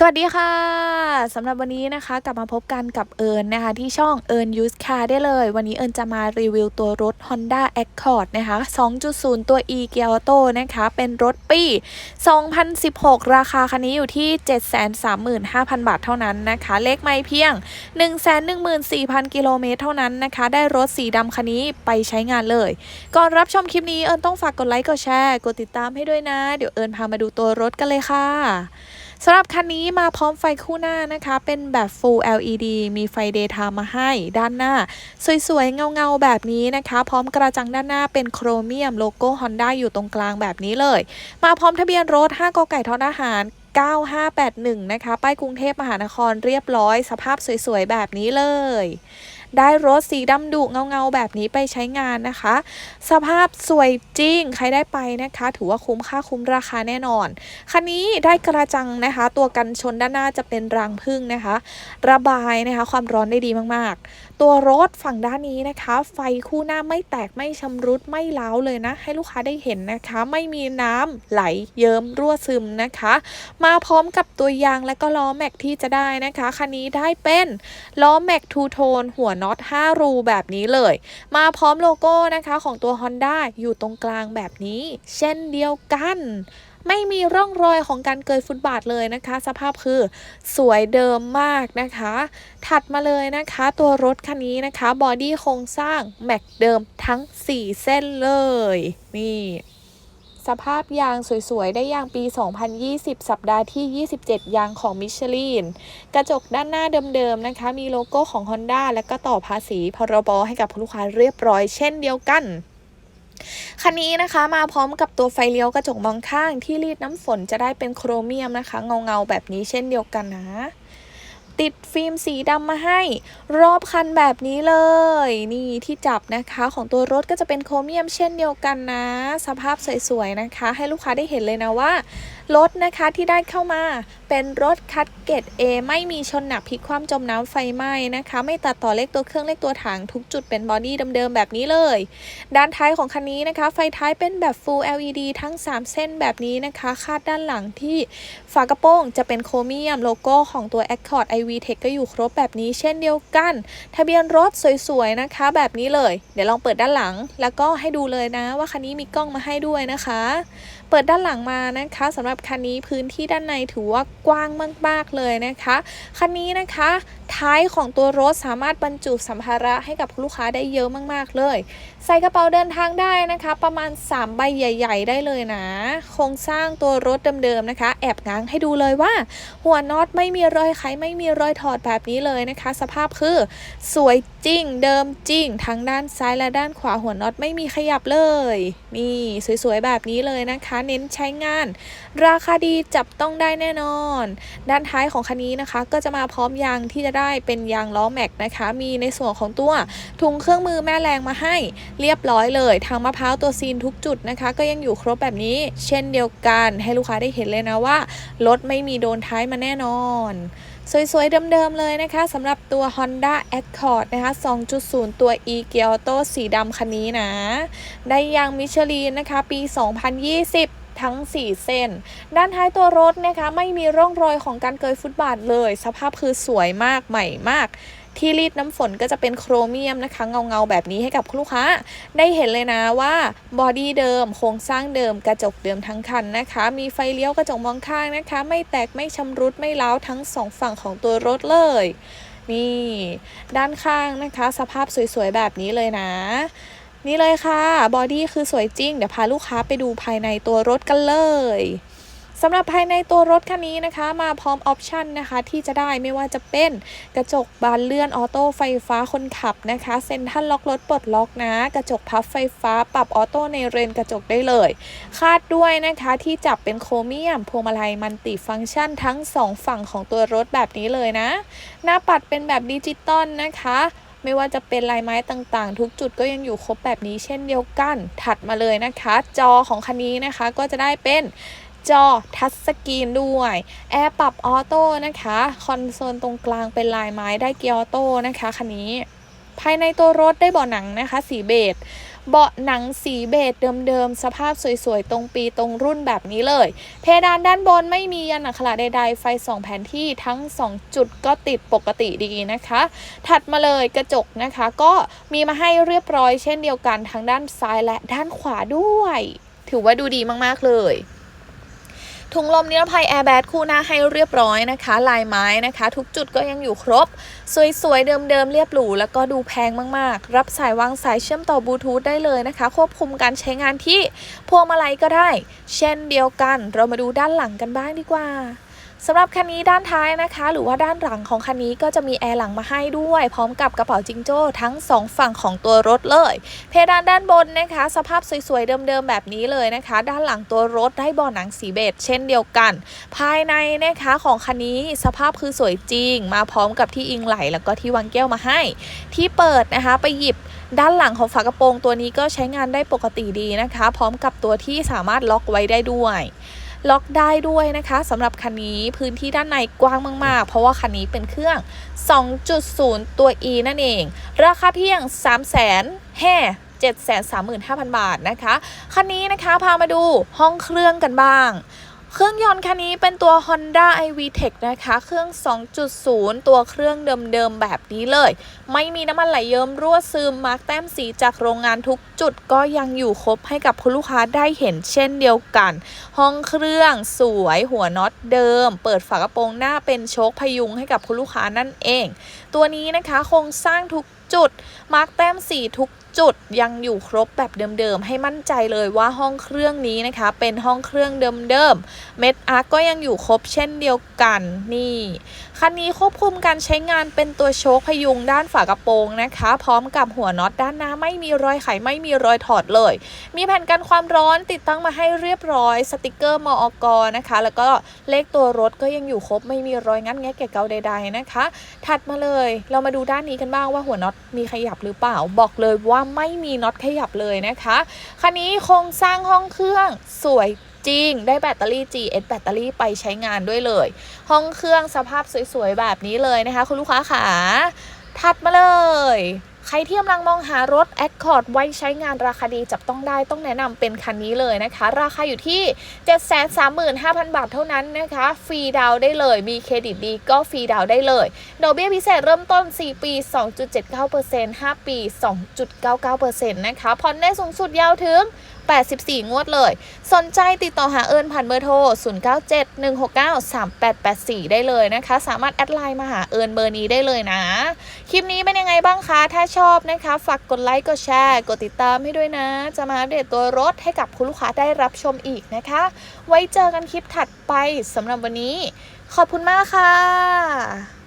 สวัสดีค่ะสำหรับวันนี้นะคะ กลับมาพบกันกับเอิญนะคะ ที่ช่องเอิญยูสคาได้เลย วันนี้เอิญจะมารีวิวตัวรถ Honda Accord นะคะ 2.0 ตัว e g e a u t o นะคะ เป็นรถปี 2016 ราคาคันนี้อยู่ที่ 735,000 บาทเท่านั้นนะคะ เลขไม่เพียง 114,000 กิโลเมตรเท่านั้นนะคะ ได้รถสีดำคันนี้ไปใช้งานเลย ก่อนรับชมคลิปนี้เอิญต้องฝากกดไลค์กดแชร์กดติดตามให้ด้วยนะ เดี๋ยวเอิญพามาดูตัวรถกันเลยค่ะ สำหรับคันนี้มาพร้อมไฟคู่หน้านะคะ เป็นแบบ Full LED มีไฟ Daytime มาให้ด้านหน้า สวยๆ เงาๆ แบบนี้นะคะ พร้อมกระจังด้านหน้าเป็นโครเมียมโลโก้ Honda อยู่ตรงกลางแบบนี้เลย มาพร้อมทะเบียนรถ 5กไก่ทอทหาร9581 นะคะ ป้ายกรุงเทพมหานครเรียบร้อย สภาพสวยๆ แบบนี้เลย ได้รถสีดำดุเงาๆแบบนี้ไปใช้งานนะคะ สภาพสวยจริงใครได้ไปนะคะ ถือว่าคุ้มค่าคุ้มราคาแน่นอน คันนี้ได้กระจังนะคะ ตัวกันชนด้านหน้าจะเป็นรางพึ่งนะคะ ระบายนะคะ ความร้อนได้ดีมากๆ ตัวรถฝั่งด้านนี้นะคะ ไฟคู่หน้าไม่แตกไม่ชำรุดไม่เล้าเลยนะ ให้ลูกค้าได้เห็นนะคะ ไม่มีน้ำไหลเยิ้มรั่วซึมนะคะ มาพร้อมกับตัวยางและก็ล้อแม็กที่จะได้นะคะคันนี้ได้เป็นล้อแม็กทูโทนหัวน็อต 5 รูแบบนี้เลย มาพร้อมโลโก้นะคะของตัว Honda อยู่ตรงกลางแบบนี้ เช่นเดียวกันไม่มีร่องรอยของการเกยฟุตบาทเลยนะคะ สภาพคือสวยเดิมมากนะคะ ถัดมาเลยนะคะ ตัวรถคันนี้นะคะ บอดี้โครงสร้างแม็กเดิมทั้ง 4 เส้นเลย นี่ สภาพยางสวยๆ ได้ยางปี 2020 สัปดาห์ที่ 27 ยางของมิชลิน กระจกด้านหน้าเดิมๆ นะคะ มีโลโก้ของ Honda แล้วก็ต่อภาษีพรบให้กับลูกค้าเรียบร้อยเช่นเดียวกันคันนี้นะคะมาพร้อมกับตัวไฟเลี้ยวกระจกมองข้างที่รีดน้ำฝนจะได้เป็นโครเมียมนะคะ เงาๆแบบนี้เช่นเดียวกันนะ ติดฟิล์มสีดำมาให้ รอบคันแบบนี้เลย นี่ที่จับนะคะของตัวรถก็จะเป็นโครเมียมเช่นเดียวกันนะ สภาพสวยๆนะคะ ให้ลูกค้าได้เห็นเลยนะว่า รถนะคะที่ได้เข้ามาเป็นรถคัดเกรด A ไม่มีชนหนักพลิกคว่ำจมน้ำไฟไหม้นะคะ ไม่ตัดต่อเลขตัวเครื่องเลขตัวถังทุกจุดเป็นบอดี้เดิมๆแบบนี้เลย ด้านท้ายของคันนี้นะคะ ไฟท้ายเป็นแบบ Full LED ทั้ง 3 เส้นแบบนี้นะคะ คาดด้านหลังที่ฝากระโปรงจะเป็นโครเมียมโลโก้ของตัว Accord iV Tech ก็อยู่ครบแบบนี้เช่นเดียวกัน ทะเบียนรถสวยๆนะคะแบบนี้เลย เดี๋ยวลองเปิดด้านหลัง แล้วก็ให้ดูเลยนะว่าคันนี้มีกล้องมาให้ด้วยนะคะ เปิดด้านหลังมานะคะสำหรับคันนี้พื้นที่ด้านในถือว่ากว้างมากๆเลยนะคะ คันนี้นะคะ ท้ายของตัวรถสามารถบรรจุสัมภาระให้กับลูกค้าได้เยอะมากๆเลย ใส่กระเป๋าเดินทางได้นะคะ ประมาณ 3 ใบใหญ่ ๆ ได้เลยนะ โครงสร้างตัวรถเดิมๆนะคะ แอบง้างให้ดูเลยว่า หัวน็อตไม่มีรอยไขไม่มีรอยถอดแบบนี้เลยนะคะ สภาพคือสวยจริงเดิมจริง ทั้งด้านซ้ายและด้านขวาหัวน็อตไม่มีขยับเลย นี่ สวยๆ แบบนี้เลยนะคะ เน้นใช้งาน ราคาดีจับต้องได้แน่นอน ด้านท้ายของคันนี้นะคะ ก็จะมาพร้อมยางที่จะได้เป็นยางล้อแม็กนะคะ มีในส่วนของตัวถุงเครื่องมือแม่แรงมาให้ เรียบร้อยเลยทางมะพร้าวตัวซีนทุกจุดนะคะ ก็ยังอยู่ครบแบบนี้ เช่นเดียวกัน ให้ลูกค้าได้เห็นเลยนะว่า รถไม่มีโดนท้ายมาแน่นอน สวยๆ เดิมๆเลยนะคะสำหรับตัว Honda Accord นะคะ 2.0 ตัว e g e a u t o สีดำคันนี้นะ ได้ยางมิชลีนนะคะ ปี 2020ทั้ง 4 เส้น ด้านท้ายตัวรถนะคะ ไม่มีร่องรอยของการเกยฟุตบาทเลย สภาพคือสวยมากใหม่มาก ที่รีดน้ำฝนก็จะเป็นโครเมียมนะคะเงาๆแบบนี้ให้กับลูกค้า ได้เห็นเลยนะว่าบอดี้เดิมโครงสร้างเดิมกระจกเดิมทั้งคันนะคะ มีไฟเลี้ยวกระจกมองข้างนะคะ ไม่แตกไม่ชำรุดไม่ร้าทั้งสองฝั่งของตัวรถเลยนี่ด้านข้างนะคะ สภาพสวยๆแบบนี้เลยนะ นี่เลยค่ะ บอดี้คือสวยจริง เดี๋ยวพาลูกค้าไปดูภายในตัวรถกันเลย สำหรับภายในตัวรถคันนี้นะคะ มาพร้อมออปชันนะคะที่จะได้ไม่ว่าจะเป็นกระจกบานเลื่อนออโต้ไฟฟ้าคนขับนะคะเซ็นทรัลล็อกรถปลดล็อกนะ กระจกพับไฟฟ้าปรับออโต้ในเรนกระจกได้เลย คาดด้วยนะคะที่จับเป็นโครเมียมพวงมาลัยมันติฟังก์ชันทั้ง 2 ฝั่งของตัวรถแบบนี้เลยนะ หน้าปัดเป็นแบบดิจิตอลนะคะไม่ว่าจะเป็นลายไม้ต่างๆ ทุกจุดก็ยังอยู่ครบแบบนี้เช่นเดียวกัน ถัดมาเลยนะคะ จอของคันนี้นะคะก็จะได้เป็น จอทัชสกรีนด้วยแอร์ปรับออโต้นะคะคอนโซลตรงกลางเป็นลายไม้ได้เกียร์ออโต้นะคะคันนี้ ภายในตัวรถได้เบาะหนังนะคะสีเบจเบาะหนังสีเบจเดิมๆ สภาพสวยๆ ตรงปีตรงรุ่นแบบนี้เลย เพดานด้านบนไม่มียันอักขระใดๆ ไฟสองแผนที่ทั้ง 2 จุดก็ติดปกติดีนะคะ ถัดมาเลยกระจกนะคะ ก็มีมาให้เรียบร้อยเช่นเดียวกันทั้งด้านซ้ายและด้านขวาด้วย ถือว่าดูดีมากๆเลย ถุงลมนิรภัยแอร์แบดคู่หน้าให้เรียบร้อยนะคะ ลายไม้นะคะ ทุกจุดก็ยังอยู่ครบ สวยๆ เดิมๆ เรียบหรู แล้วก็ดูแพงมากๆ รับสายวางสายเชื่อมต่อบลูทูธได้เลยนะคะ ควบคุมการใช้งานที่พวงมาลัยก็ได้ เช่นเดียวกัน เรามาดูด้านหลังกันบ้างดีกว่า สำหรับคันนี้ด้านท้ายนะคะ หรือว่าด้านหลังของคันนี้ก็จะมีแอร์หลังมาให้ด้วย พร้อมกับกระเป๋าจิงโจ้ทั้งสองฝั่งของตัวรถเลย เพดานด้านบนนะคะ สภาพสวยๆเดิมๆแบบนี้เลยนะคะ ด้านหลังตัวรถได้บาะหนังสีเบจเช่นเดียวกัน ภายในนะคะของคันนี้สภาพคือสวยจริง มาพร้อมกับที่อิงไหลแล้วก็ที่วางแก้วมาให้ ที่เปิดนะคะไปหยิบด้านหลังของฝากระโปรงตัวนี้ก็ใช้งานได้ปกติดีนะคะ พร้อมกับตัวที่สามารถล็อกไว้ได้ด้วย ล็อกได้ด้วยนะคะสำหรับคันนี้พื้นที่ด้านในกว้างมากๆ เพราะว่าคันนี้เป็นเครื่อง 2.0 ตัว E นั่นเอง ราคาเพียง 3 0 0 0 0 0แห่735,000 บาทนะคะ คันนี้นะคะพามาดูห้องเครื่องกันบ้าง เครื่องยนต์คันนี้เป็นตัว Honda iVTEC นะคะ เครื่อง 2.0 ตัวเครื่องเดิมๆ แบบนี้เลย ไม่มีน้ำมันไหลเยิ้มรั่วซึม มาร์กแต้มสีจากโรงงานทุกจุดก็ยังอยู่ครบให้กับคุณลูกค้าได้เห็นเช่นเดียวกัน ห้องเครื่องสวยหัวน็อตเดิม เปิดฝากระโปรงหน้าเป็นโชคพยุงให้กับคุณลูกค้านั่นเอง ตัวนี้นะคะโครงสร้างทุกจุด มาร์กแต้มสีทุก จุดยังอยู่ครบแบบเดิมๆ ให้มั่นใจเลยว่าห้องเครื่องนี้นะคะ เป็นห้องเครื่องเดิมๆ เม็ดอาร์กก็ยังอยู่ครบเช่นเดียวกันนี่ คันนี้ควบคุมการใช้งานเป็นตัวโชคพยุงด้านฝากระโปรงนะคะ พร้อมกับหัวน็อตด้านหน้าไม่มีรอยไขไม่มีรอยถอดเลย มีแผ่นกันความร้อนติดตั้งมาให้เรียบร้อย สติกเกอร์มอกนะคะ แล้วก็เลขตัวรถก็ยังอยู่ครบไม่มีรอยงัดแงะแกะเกาใด ๆนะคะ ถัดมาเลย เรามาดูด้านนี้กันบ้างว่าหัวน็อตมีขยับหรือเปล่า บอกเลยว่าไม่มีน็อตขยับเลยนะคะคันนี้โครงสร้างห้องเครื่องสวย จริง ได้แบตเตอรี่ GS แบตเตอรี่ไปใช้งานด้วยเลย ห้องเครื่องสภาพสวยๆ แบบนี้เลยนะคะ คุณลูกค้าขาถัดมาเลยใครที่กำลังมองหารถ Accord ไว้ใช้งานราคาดีจับต้องได้ต้องแนะนำเป็นคันนี้เลยนะคะ ราคาอยู่ที่ 735,000 บาทเท่านั้นนะคะ ฟรีดาวได้เลย มีเครดิตดีก็ฟรีดาวได้เลยดอกเบี้ยพิเศษเริ่มต้น 4 ปี 2.79% 5 ปี 2.99%นะคะผ่อนได้สูงสุดยาวถึง 84 งวดเลย สนใจติดต่อหาเอิญผ่านเบอร์โทร 0971693884 ได้เลยนะคะ สามารถแอดไลน์มาหาเอิญเบอร์นี้ได้เลยนะ คลิปนี้เป็นยังไงบ้างคะ ถ้าชอบนะคะ ฝากกดไลค์ กดแชร์ กดติดตามให้ด้วยนะ จะมาอัปเดตตัวรถให้กับคุณลูกค้าได้รับชมอีกนะคะ ไว้เจอกันคลิปถัดไปสำหรับวันนี้ ขอบคุณมากค่ะ